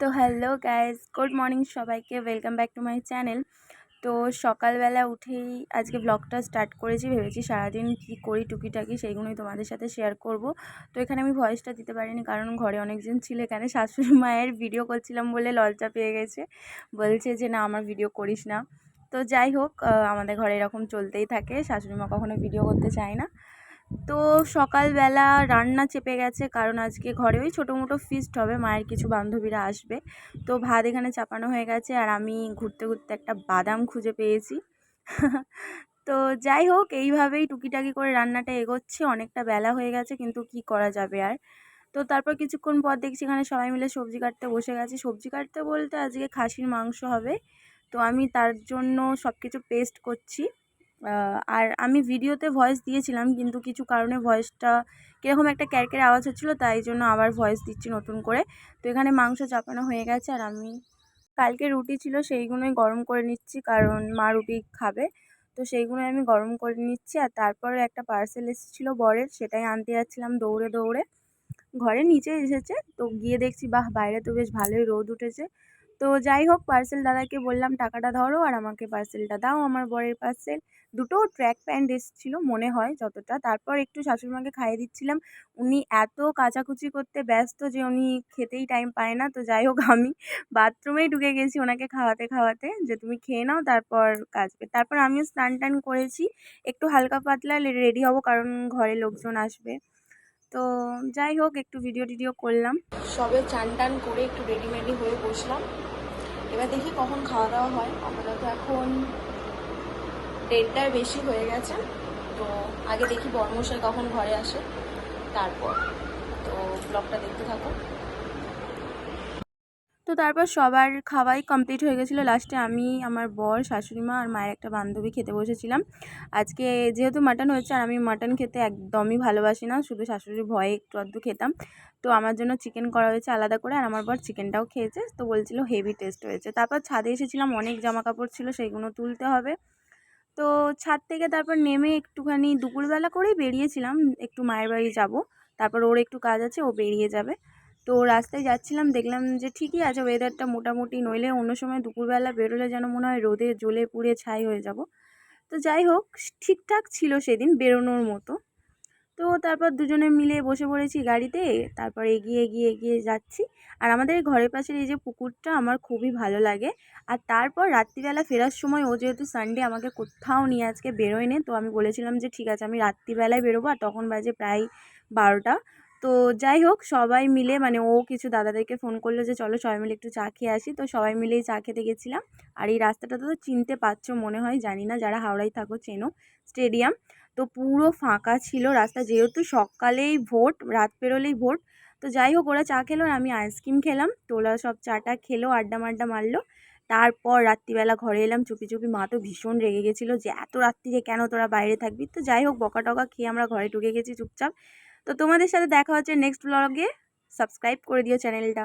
তো hello guys good morning সবাইকে welcome back to my channel তো সকালবেলা উঠেই আজকে ব্লগটা স্টার্ট করেছি, ভেবেছি সারাদিন কী করি টুকিটাকি সেইগুলোই তোমাদের সাথে শেয়ার করব। তো এখানে আমি ভয়েসটা দিতে পারিনি কারণ ঘরে অনেকজন ছিল এখানে, শাশুড়ি মায়ের ভিডিও করছিলাম বলে লজ্জা পেয়ে গেছে। বলছে যে, না, আমার ভিডিও করিস না। তো যাই হোক আমাদের ঘরে এরকম চলতেই থাকে, শাশুড়ি মা কখনো ভিডিও করতে চায় না। তো সকালবেলা রান্না চেপে গেছে, কারণ আজকে ঘরে ওই ছোটো মোটো ফিস্ট হবে, মায়ের কিছু বান্ধবীরা আসবে। তো ভাত এখানে চাপানো হয়ে গেছে, আর আমি ঘুরতে ঘুরতে একটা বাদাম খুঁজে পেয়েছি। তো যাই হোক, এইভাবেই টুকিটাকি করে রান্নাটা এগোচ্ছে, অনেকটা বেলা হয়ে গেছে, কিন্তু কি করা যাবে আর। তো তারপর কিছুক্ষণ পর দেখছি এখানে সবাই মিলে সবজি কাটতে বসে গেছে। সবজি কাটতে বলতে আজকে খাসির মাংস হবে, তো আমি তার জন্য সব কিছু পেস্ট করছি। আর আমি ভিডিওতে ভয়েস দিয়েছিলাম, কিন্তু কিছু কারণে ভয়েসটা কীরকম একটা ক্যারকের আওয়াজ হচ্ছিল, তাই জন্য আবার ভয়েস দিচ্ছি নতুন করে। তো এখানে মাংস চাপানো হয়ে গেছে, আর আমি কালকে রুটি ছিল সেইগুলোই গরম করে নিচ্ছি, কারণ মা রুটি খাবে। তো সেইগুলোই আমি গরম করে নিচ্ছি, আর তারপরে একটা পার্সেল এসেছিল বরের, সেটাই আনতে যাচ্ছিলাম দৌড়ে দৌড়ে। ঘরে নিচে এসেছে, তো গিয়ে দেখছি, বাহ, বাইরে তো বেশ ভালোই রোদ উঠেছে। তো যাই হোক পার্সেল দাদাকে বললাম, টাকাটা ধরো আর আমাকে পার্সেলটা দাও। আমার বরের পার্সেল দুটো ট্র্যাক প্যান্ট এসেছিল মনে হয় যতটা। তারপর একটু শাশুড়িমাকে খাইয়ে দিচ্ছিলাম। উনি এত কাচাকুচি করতে ব্যস্ত যে উনি খেতেই টাইম পায় না। তো যাই হোক, আমি বাথরুমেই ঢুকে গেছি ওনাকে খাওয়াতে খাওয়াতে যে, তুমি খেয়ে নাও, তারপর কাচবে তারপর আমিও স্নান টান করেছি। একটু হালকা পাতলা রেডি হব কারণ ঘরে লোকজন আসবে। তো যাই হোক, একটু ভিডিও টিডিও করলাম। সবে চান টান করে একটু রেডিমেডি হয়ে বসলাম। এবার দেখি কখন খাওয়া দাওয়া হয়। আপাতত এখন দেড়টার বেশি হয়ে গেছে। তো আগে দেখি বর্মশাই কখন ঘরে আসে, তারপর। তো ব্লগটা দেখতে থাকো। তো তারপর সবার খাওয়াই কমপ্লিট হয়ে গেছিল। লাস্টে আমি, আমার বর, শাশুড়ি মা আর মায়ের একটা বান্ধবী খেতে বসেছিলাম। আজকে যেহেতু মাটন হয়েছে আর আমি মাটন খেতে একদমই ভালোবাসি না, শুধু শাশুড়ির ভয়ে একটু আধটু খেতাম। তো আমার জন্য চিকেন করা হয়েছে আলাদা করে আর আমার বর চিকেনটাও খেয়েছে, তো বলছিল হেভি টেস্ট হয়েছে। তারপর ছাদে এসেছিলাম, অনেক জামা কাপড় ছিল সেইগুলো তুলতে হবে। তো ছাদ থেকে তারপর নেমে একটুখানি দুপুরবেলা করেই বেরিয়েছিলাম, একটু মায়ের বাড়ি যাব। তারপর ওর একটু কাজ আছে, ও বেরিয়ে যাবে। তো রাস্তায় যাচ্ছিলাম, দেখলাম যে ঠিকই আছে ওয়েদারটা মোটামুটি নইলে অন্য সময় দুপুরবেলা বেরোলে যেন মনে হয় রোদে জ্বলে পুড়ে ছাই হয়ে যাব। তো যাই হোক, ঠিকঠাক ছিল সেদিন বেরোনোর মতো। তো তারপর দুজনে মিলে বসে পড়েছি গাড়িতে, তারপর এগিয়ে এগিয়ে এগিয়ে যাচ্ছি। আর আমাদের ঘরের পাশের এই যে পুকুরটা আমার খুবই ভালো লাগে। আর তারপর রাত্রিবেলা ফেরার সময় ও যেহেতু সানডে আমাকে কোথাও নিয়ে আজকে বেরোয়নি, তো আমি বলেছিলাম যে ঠিক আছে, আমি রাত্রিবেলায় বেরোবো, আর তখন বাজে প্রায় বারোটা। তো যাই হোক, সবাই মিলে মানে ও কিছু দাদাদেরকে ফোন করল যে, চলো সবাই মিলে একটু চা খেয়ে আসি। তো সবাই মিলেই চা খেতে গেছিলাম। আর এই রাস্তাটা তো চিনতে পারছ, মনে হয়, জানি না, যারা হাওড়ায় থাকো চেনো, স্টেডিয়াম। তো পুরো ফাঁকা ছিল রাস্তা, যেহেতু সকালেই ভোট, রাত পেরোলেই ভোট। তো যাই হোক, ওরা চা খেলো আর আমি আইসক্রিম খেলাম। তো ওরা সব চাটা খেলো, আড্ডা মাড্ডা মারলো। তারপর রাত্রিবেলা ঘরে এলাম, চুপি চুপি মা তো ভীষণ রেগে গেছিল যে, এত রাত্রিরে কেন তোরা বাইরে থাকবি? তো যাই হোক, বকা টকা খেয়ে আমরা ঘরে ঢুকে গেছি চুপচাপ। তো তোমাদের সাথে দেখা হচ্ছে নেক্সট ব্লগে সাবস্ক্রাইব করে দিও চ্যানেলটা